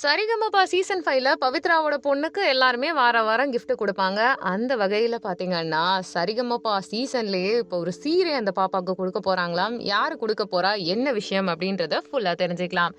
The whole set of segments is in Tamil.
சரிகமபா சீசன் ஃபைவ்ல பவித்ராவோட பொண்ணுக்கு எல்லாருமே வார வாரம் கிஃப்ட் கொடுப்பாங்க. அந்த வகையில் பார்த்தீங்கன்னா சரிகமபா சீசன்லேயே இப்போ ஒரு சீரை அந்த பாப்பாவுக்கு கொடுக்க போறாங்களாம். யார் கொடுக்க போறா என்ன விஷயம் அப்படின்றத ஃபுல்லாக தெரிஞ்சுக்கலாம்.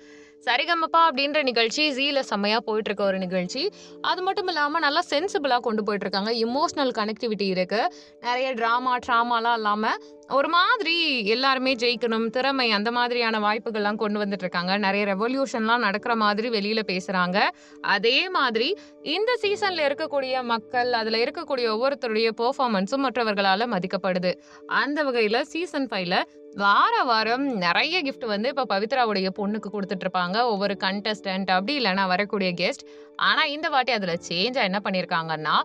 சரிகமப்பா அப்படின்ற நிகழ்ச்சி ஜீல செம்மையாக போயிட்டு இருக்க ஒரு நிகழ்ச்சி. அது மட்டும் இல்லாமல் நல்லா சென்சிபிளாக கொண்டு போயிட்டு இருக்காங்க. இமோஷனல் கனெக்டிவிட்டி இருக்கு. நிறைய ட்ராமா ட்ராமாலாம் இல்லாமல் ஒரு மாதிரி எல்லாருமே ஜெயிக்கணும் திறமை அந்த மாதிரியான வாய்ப்புகள்லாம் கொண்டு வந்துட்டு இருக்காங்க. நிறைய ரெவல்யூஷன்லாம் நடக்கிற மாதிரி வெளியில பேசுறாங்க. அதே மாதிரி இந்த சீசன்ல இருக்கக்கூடிய மக்கள் அதுல இருக்கக்கூடிய ஒவ்வொருத்தருடைய பெர்ஃபார்மன்ஸும் மற்றவர்களால மதிக்கப்படுது. அந்த வகையில சீசன் ஃபைவ்ல வார வாரம் நிறைய கிஃப்ட் வந்து இப்ப பவித்ராவுடைய பொண்ணுக்கு கொடுத்துட்டு இருப்பாங்க. ஒவ்வொரு கண்டஸ்டன்ட் அப்படி இல்லைன்னா வரக்கூடிய கெஸ்ட் ஆனா இந்த வாட்டி அதுல சேஞ்சா என்ன பண்ணிருக்காங்கன்னா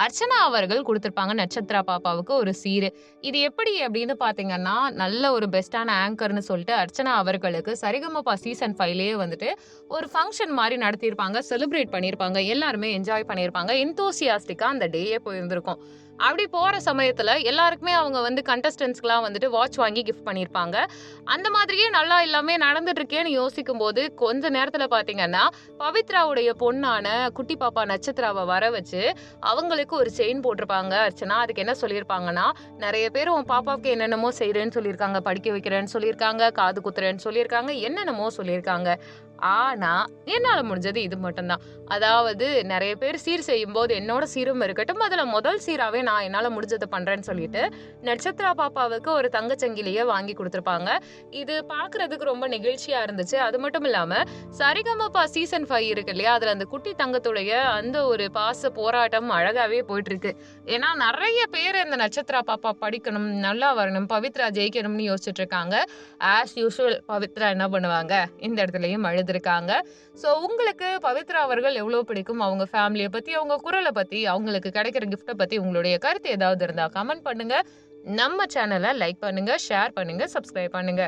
அர்ச்சனா அவர்கள் கொடுத்துருப்பாங்க நட்சத்திரா பாப்பாவுக்கு ஒரு சீரு. இது எப்படி அப்படின்னு பார்த்தீங்கன்னா நல்ல ஒரு பெஸ்டான ஆங்கர்னு சொல்லிட்டு அர்ச்சனா அவர்களுக்கு சரிகமபா சீசன் ஃபைவ்லேயே வந்துட்டு ஒரு ஃபங்க்ஷன் மாதிரி நடத்தியிருப்பாங்க செலிப்ரேட் பண்ணியிருப்பாங்க எல்லாருமே என்ஜாய் பண்ணியிருப்பாங்க. என்தோசியாஸ்டிக்காக அந்த டேயே போயிருந்திருக்கும். அப்படி போகிற சமயத்தில் எல்லாருக்குமே அவங்க வந்து கண்டஸ்டன்ஸ்க்குலாம் வந்துட்டு வாட்ச் வாங்கி கிஃப்ட் பண்ணியிருப்பாங்க. அந்த மாதிரியே நல்லா எல்லாமே நடந்துட்டுருக்கேன்னு யோசிக்கும் போது கொஞ்ச நேரத்தில் பார்த்தீங்கன்னா பவித்ராவுடைய பொண்ணான குட்டி பாப்பா நட்சத்திராவை வர வச்சு அவங்களுக்கு ஒரு செயின் போட்டிருப்பாங்க அர்ச்சனா. அதுக்கு என்ன சொல்லியிருப்பாங்கன்னா நிறைய பேர் உன் பாப்பாவுக்கு என்னென்னமோ செய்கிறேன்னு சொல்லியிருக்காங்க படிக்க வைக்கிறேன்னு சொல்லியிருக்காங்க காது குத்துறேன்னு சொல்லியிருக்காங்க என்னென்னமோ சொல்லியிருக்காங்க. ஆனா என்னால முடிஞ்சது இது மட்டும்தான். அதாவது நிறைய பேர் சீர் செய்யும் போது என்னோட சீரும் இருக்கட்டும் அதுல முதல் சீராவே நான் என்னால முடிஞ்சதை பண்றேன்னு சொல்லிட்டு நட்சத்திரா பாப்பாவுக்கு ஒரு தங்கச்சங்கிலிய வாங்கி கொடுத்துருப்பாங்க. இது பாக்குறதுக்கு ரொம்ப நெகிழ்ச்சியா இருந்துச்சு. அது மட்டும் இல்லாம சரிகமபா சீசன் ஃபைவ் இருக்கு இல்லையா? அதுல அந்த குட்டி தங்கத்துடைய அந்த ஒரு பாச போராட்டம் அழகாவே போயிட்டு இருக்கு ஏன்னா நிறைய பேர் இந்த நட்சத்திரா பாப்பா படிக்கணும் நல்லா வரணும் பவித்ரா ஜெயிக்கணும்னு யோசிச்சுட்டு இருக்காங்க. ஆஸ் யூஷுவல் பவித்ரா என்ன பண்ணுவாங்க? இந்த இடத்துலயும் அழுதுருக்காங்க ஸோ உங்களுக்கு பவித்ரா அவர்கள் எவ்வளோ பிடிக்கும்? அவங்க ஃபேமிலியை பத்தி அவங்க குரலை பத்தி அவங்களுக்கு கிடைக்கிற கிஃப்ட்டை பத்தி உங்களுடைய கருத்து ஏதாவது இருந்தா கமெண்ட் பண்ணுங்க. நம்ம சேனலை லைக் பண்ணுங்க ஷேர் பண்ணுங்க சப்ஸ்கிரைப் பண்ணுங்க.